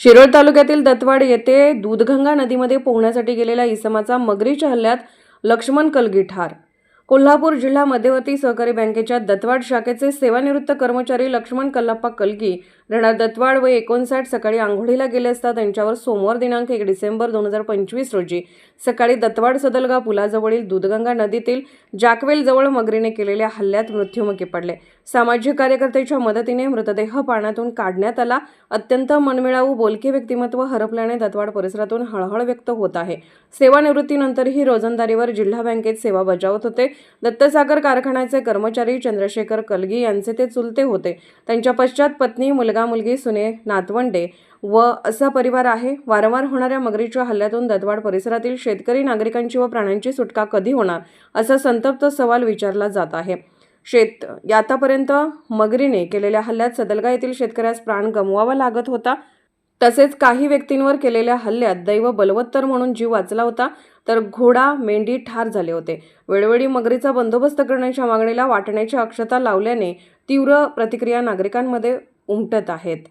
शिरोळ तालुक्यातील दत्तवाड येथे दूधगंगा नदीमध्ये पोहण्यासाठी गेलेल्या इसमाचा मगरीच्या हल्ल्यात लक्ष्मण कलगी ठार कोल्हापूर जिल्हा मध्यवर्ती सहकारी बँकेच्या दत्तवाड शाखेचे सेवानिवृत्त कर्मचारी लक्ष्मण कल्लाप्पा कलगी राहणार दत्तवाड व एकोणसाठ सकाळी आंघोळीला गेले असता त्यांच्यावर सोमवार दिनांक एक डिसेंबर दोन हजार पंचवीस रोजी सकाळी दत्तवाड सदलगा पुलाजवळील दूधगंगा नदीतील जाकवेलजवळ मगरीने केलेल्या हल्ल्यात मृत्युमुखी पडले. सामाजिक कार्यकर्त्याच्या मदतीने मृतदेह पाण्यातून काढण्यात आला. अत्यंत मनमिळावू बोलके व्यक्तिमत्व हरपल्याने दत्तवाड परिसरातून हळहळ व्यक्त होत आहे. सेवानिवृत्तीनंतरही रोजंदारीवर जिल्हा बँकेत सेवा बजावत होते. दत्तसागर कारखान्याचे कर्मचारी चंद्रशेखर कलगी यांचे ते चुलते होते. त्यांच्या पश्चात पत्नी मुलगा मुलगी सुने नातवंडे व असा परिवार आहे. वारंवार होणाऱ्या मगरीच्या हल्ल्यातून दत्तवाड परिसरातील शेतकरी नागरिकांची व प्राण्यांची सुटका कधी होणार असा संतप्त सवाल विचारला जात आहे. शेत आतापर्यंत मगरीने केलेल्या हल्ल्यात सदलगा येथील शेतकऱ्यास प्राण गमवावा लागत होता. तसेच काही व्यक्तींवर केलेल्या हल्ल्यात दैव बलवत्तर म्हणून जीव वाचला होता तर घोडा मेंढी ठार झाले होते. वेळोवेळी मगरीचा बंदोबस्त करण्याच्या मागणीला वाटण्याची अक्षता लावल्याने तीव्र प्रतिक्रिया नागरिकांमध्ये उमटत आहेत.